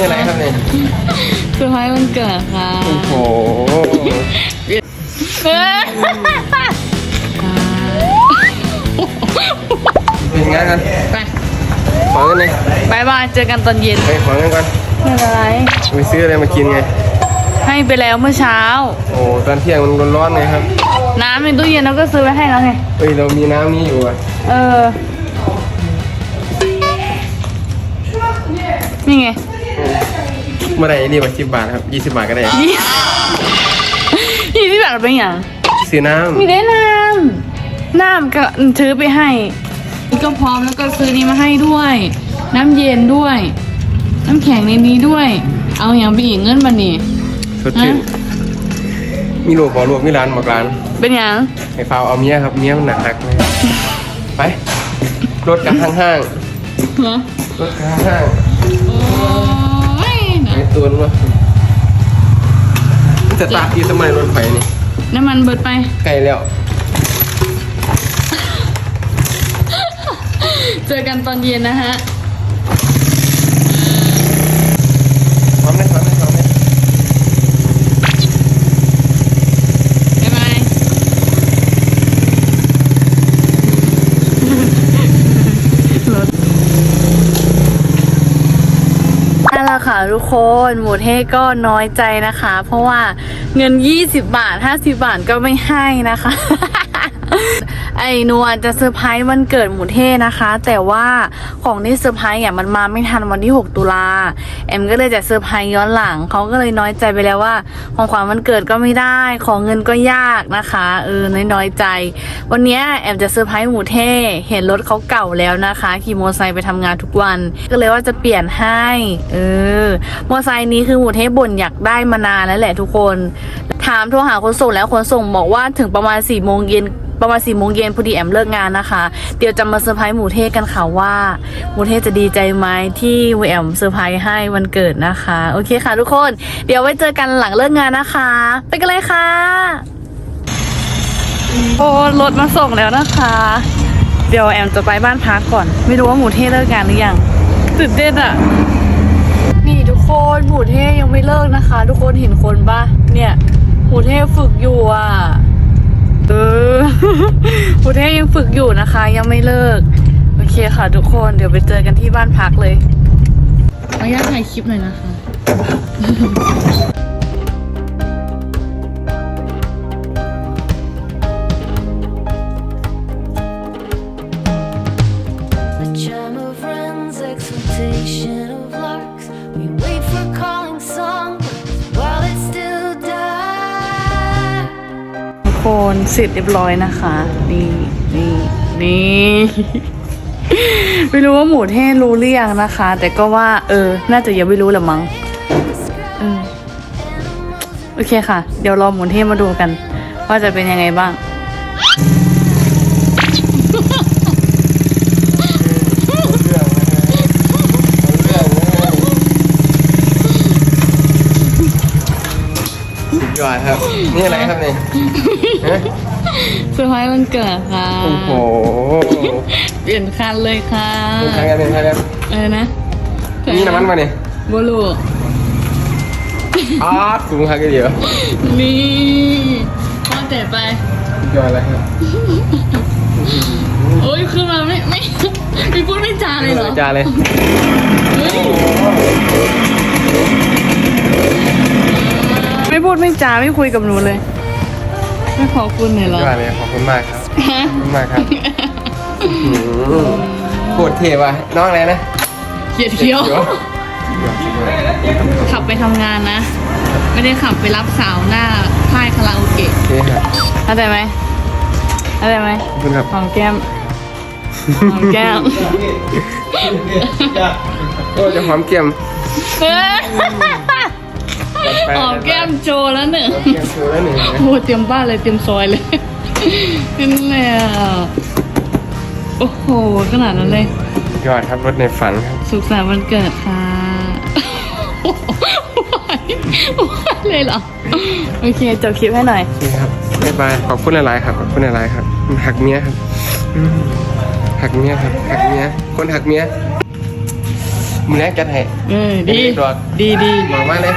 นี่อะไรครับเนี่ยเซอร์ไพรส์วันเกิดค่ะโอ้โหเอ้ยเป็นงานกันไปขอเงินเลยบายบายเจอกันตอนเย็นไปขอเงินก่อนไม่เป็นไรไปซื้ออะไรมากินไง ให้ไปแล้วเมื่อเช้า โอ้ตอนเที่ยงมันร้อนๆไงครับ น้ำในตู้เย็นเราก็ซื้อไว้ให้แล้วไงเอ้ยเรามีน้ำนี้อยู่อะเออนี่ไง เมื่อไหร่รีบมาสิบบาทครับยี่สิบบาทก็ได้ยี่ยี่ที่แบบเป็นอย่างซื้อน้ำมีได้น้ำน้ำก็ถือไปให้นี่ก็พร้อมแล้วก็ซื้อนี้มาให้ด้วย น้ำเย็นด้วย น้ำแข็งในนี้ด้วย เอาอย่างไปอีกเงินบันนี่สดชื่น ฮะ มีลูกบอกลูกมีร้านบอกร้านเป็นอย่างให้ฟ้าวเอาเมียครับเมียมันหนักหักเลยไปรถกันห้างเหรอ ๆรถกันห้างโอ้ยๆนะไอ้ ตัวนู้นวะจะตาร์ทอยู่ทำไมรถไฟนี่น้ำมันเบิดไปไกลแล้ว เจอกันตอนเย็นนะฮะ พร้อมไหมพร้อมไหมพร้อมไหม บ๊ายบายนั่นแหละค่ะ ทุกคนหมูเทศก็น้อยใจนะคะ เพราะว่าเงิน 20 บาท 50 บาทก็ไม่ให้นะคะ ไอ้นวลจะเซอร์ไพรส์วันเกิดหมูเท่นะคะ แต่ว่าของที่เซอร์ไพรส์อะมันมาไม่ทันวันที่ 6 ตุลาแอมก็เลยจะเซอร์ไพรส์ย้อนหลังเขาก็เลยน้อยใจไปแล้วว่า ของขวัญวันเกิดก็ไม่ได้ ของเงินก็ยากนะคะเออน้อยใจ วันเนี้ยแอมจะเซอร์ไพรส์หมูเท่เห็นรถเขาเก่าแล้วนะคะขี่มอเตอร์ไซค์ไปทำงานทุกวัน ก็เลยว่าจะเปลี่ยนให้เออมอเตอร์ไซค์นี้คือหมูเท่บ่นอยากได้มานานแล้วแหละทุกคน ถามโทรหาคนส่งแล้วคนส่งบอกว่าถึงประมาณ4ี่โมงเย็น ประมาณ4ี่โมงเย็นพอดีแอมเลิกงานนะคะ เดี๋ยวจะมาเซอร์ไพรส์หมูเทศกันค่ะว่าหมูเทศจะดีใจไหมที่แอมเซอร์ไพรส์ให้วันเกิดนะคะ โอเคค่ะทุกคน เดี๋ยวไว้เจอกันหลังเลิกงานนะคะ ไปกันเลยค่ะ โอ้รถมาส่งแล้วนะคะ เดี๋ยวแอมจะไปบ้านพักก่อน ไม่รู้ว่าหมูเทศเลิกงานหรือยังตื่นเต้นอะนี่ทุกคนหมูเทศยังไม่เลิกนะคะ ทุกคนเห็นคนปะเนี่ยหมูเทศฝึกอยู่อะ เออหมูเทยังฝึกอยู่นะคะ ยังไม่เลิก โอเคค่ะทุกคน เดี๋ยวไปเจอกันที่บ้านพักเลยขออนุญาตถ่ายคลิปหน่อยนะคะ The charm of friends, exultation of larks. We wait นเสร็จเรียบร้อยนะคะ นี่นี่นี่ไม่รู้ว่าหมูเทศรู้หรือยังนะคะ แต่ก็ว่า เออ น่าจะยังไม่รู้ละมั้งโอเคค่ะ เดี๋ยวรอหมูเทศมาดูกัน ว่าจะเป็นยังไงบ้าง สุดยอดครับ นี่อะไรครับเนี่ยฮะเซอร์ไพรส์วันเกิดค่ะ โอ้โหเปลี่ยนคันเลยค่ะ เป็นใครกันเป็นใครกันเออนะนี่น้ำมันมาเนี่ยบลูอ้าสูงครับกันเดียวนี่พ่อแต่ไปสุดยอดเลยครับโอ้ยขึ้นมาไม่ไม่ไม่พูดไม่จาเลยเหรอจ้าเลยเฮ้ยไม่ พูดไม่จาไม่คุยกับหนูเลย ไม่ขอบคุณเลยเหรสุอดยอดเลยขอบคุณมากครับฮะ ขอบคุณมากครับอื้อหือโคตรเท่ว่ะน้องอะไรนะเขียดเคี้ยว ขับไปทำงานนะ ไม่ได้ขับไปรับสาวหน้าค่ายคาราโอเกะโอเคครับเข้าใจไหมเข้าใจไหมขอบคุณครับ หอมแก้มหอมแก้มโอ้จะหอมเกียม เฮ้ยไปหอมแก้มโจแล้วหนึ่งหอมเกียมโชว์แล้วหนึ่งนะโอ้เตรียมบ้านเลยเตรียมซอยเลยนั่นแหละโอ้โหขนาดนั้นเลยยอดครับรถในฝันครับสุขสันต์วันเกิดค่ะไหวไหวเลยเหรอโอเคจบคลิปให้หน่อยนี่ครับบ๊ายบายขอบคุณหลายๆครับขอบคุณหลายๆครับหักเมียครับอืมหักเมียครับหักเมียคนหักเมียมือแรกจัดให้เออดีดอกดีดีบอกมาเลย